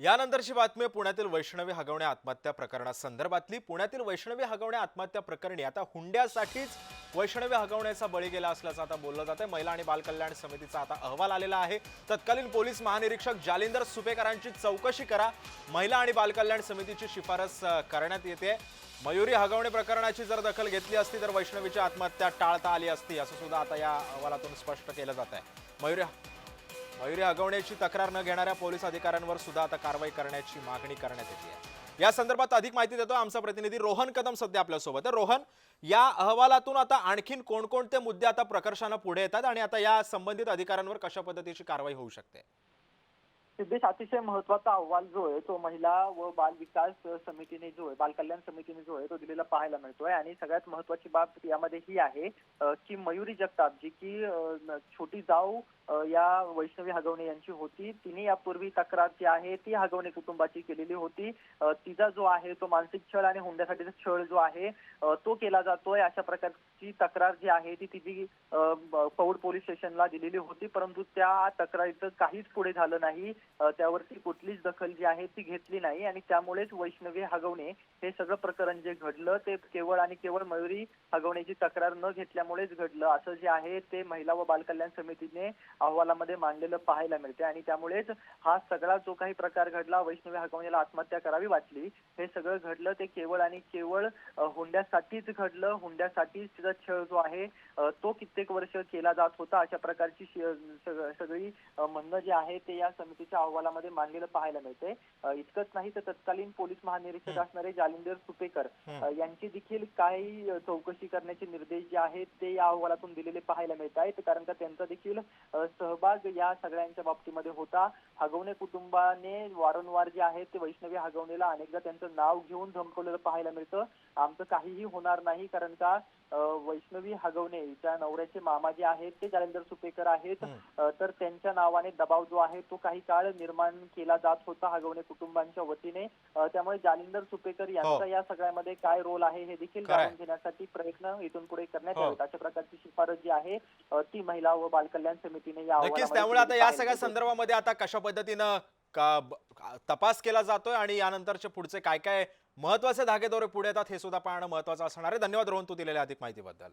यानंतरची बातमी पुण्यातील वैष्णवी हगवणे आत्महत्या प्रकरणासंदर्भातली पुण्यातील वैष्णवी हगवणे आत्महत्या प्रकरणी आता हुंड्यासाठीच वैष्णवी हगवण्याचा बळी गेला असल्याचं आता बोललं जात आहे महिला आणि बालकल्याण समितीचा आता अहवाल आलेला आहे. तत्कालीन पोलीस महानिरीक्षक जालिंदर सुपेकरांची चौकशी करा. महिला आणि बालकल्याण समितीची शिफारस करण्यात येते. मयुरी हगवणे प्रकरणाची जर दखल घेतली असती तर वैष्णवीची आत्महत्या टाळता आली असती असं सुद्धा आता या अहवालातून स्पष्ट केलं जात आहे मयुरी मयुरी अगवण्याची तक्रार न घेणाऱ्या पोलीस अधिकाऱ्यांवर सुद्धा आता कारवाई करण्याची मागणी करण्यात येते. आहे या संदर्भात अधिक माहिती देतो आमचा प्रतिनिधी रोहन कदम सध्या आपल्यासोबत आहे. रोहन या अहवालातून आता आणखीन कोणकोणते मुद्दे आता प्रकर्षानं पुढे येतात आणि आता या संबंधित अधिकाऱ्यांवर कशा पद्धतीची कारवाई होऊ शकते? सिद्धेश अतिशय महत्त्वाचा अहवाल जो आहे तो महिला व बाल विकास समितीने जो आहे बाल कल्याण समितीने जो आहे तो दिलेला पाहायला मिळतोय. आणि सगळ्यात महत्वाची बाब यामध्ये ही आहे की मयुरी जगताप जी की छोटी जाऊ या वैष्णवी हगवणे यांची होती. तिने यापूर्वी तक्रार जी आहे ती हगवणे कुटुंबाची केलेली होती. तिचा जो आहे तो मानसिक छळ आणि हुंड्यासाठीचा छळ जो आहे तो केला जातोय. अशा प्रकारची तक्रार जी आहे ती तिची पौड पोलीस स्टेशनला दिलेली होती. परंतु त्या तक्रारीचं काहीच पुढे झालं नाही. त्यावरती कुठलीच दखल जी आहे ती घेतली नाही आणि त्यामुळेच वैष्णवी हगवणे हे सगळं प्रकरण जे घडलं ते केवळ आणि केवळ मयुरी हगवण्याची तक्रार न घेतल्यामुळेच घडलं. असं जे आहे ते महिला व बालकल्याण समितीने अहवालामध्ये मांडलेलं पाहायला मिळते आणि त्यामुळेच हा सगळा जो काही प्रकार घडला वैष्णवी हगवणीला आत्महत्या करावी वाटली हे सगळं घडलं ते केवळ आणि केवळ हुंड्यासाठीच घडलं. हुंड्यासाठीच तिचा छळ जो आहे तो कित्येक वर्ष केला जात होता. अशा प्रकारची सगळी म्हणणं जे आहे ते या समितीच्या अहवालामध्ये मांडलेलं पाहायला मिळते इतकंच नाही तर तत्कालीन पोलीस महानिरीक्षक असणारे जालिंदर सुपेकर यांची देखील काही चौकशी करण्याचे निर्देश जे आहेत ते या अहवालातून दिलेले पाहायला मिळत आहेत. कारण का त्यांचा देखील सहभाग या सगळ्यांच्या बाबतीमध्ये होता. हगवणे कुटुंबाने वारंवार जे आहे ते वैष्णवी हगवणेला अनेकदा त्यांचं नाव घेऊन धमकवलेलं पाहायला मिळतं. आमचं काहीही होणार नाही कारण का वैष्णवी हगवणे त्या नवऱ्याचे मामा जे आहेत ते जालिंदर सुपेकर आहेत. तर त्यांच्या नावाने दबाव जो आहे तो काही काळ निर्माण केला जात होता हगवणे कुटुंबांच्या वतीने त्यामुळे जालिंदर सुपेकर यांचा या सगळ्यामध्ये काय रोल आहे हे देखील. जाणून घेण्यासाठी प्रयत्न इथून पुढे करण्यात हो. यावेत अशा प्रकारची शिफारस जी आहे ती महिला व बालकल्याण समितीने या नक्कीच त्यामुळे आता या सगळ्या. संदर्भामध्ये आता कशा पद्धतीनं का- तपास केला जातोय आणि यानंतरचे पुढचे काय काय महत्त्वाचे धागेदोरे पुढे येतात हे सुद्धा पाहणं महत्वाचं असणार आहे धन्यवाद रोहन तू दिलेल्या अधिक माहितीबद्दल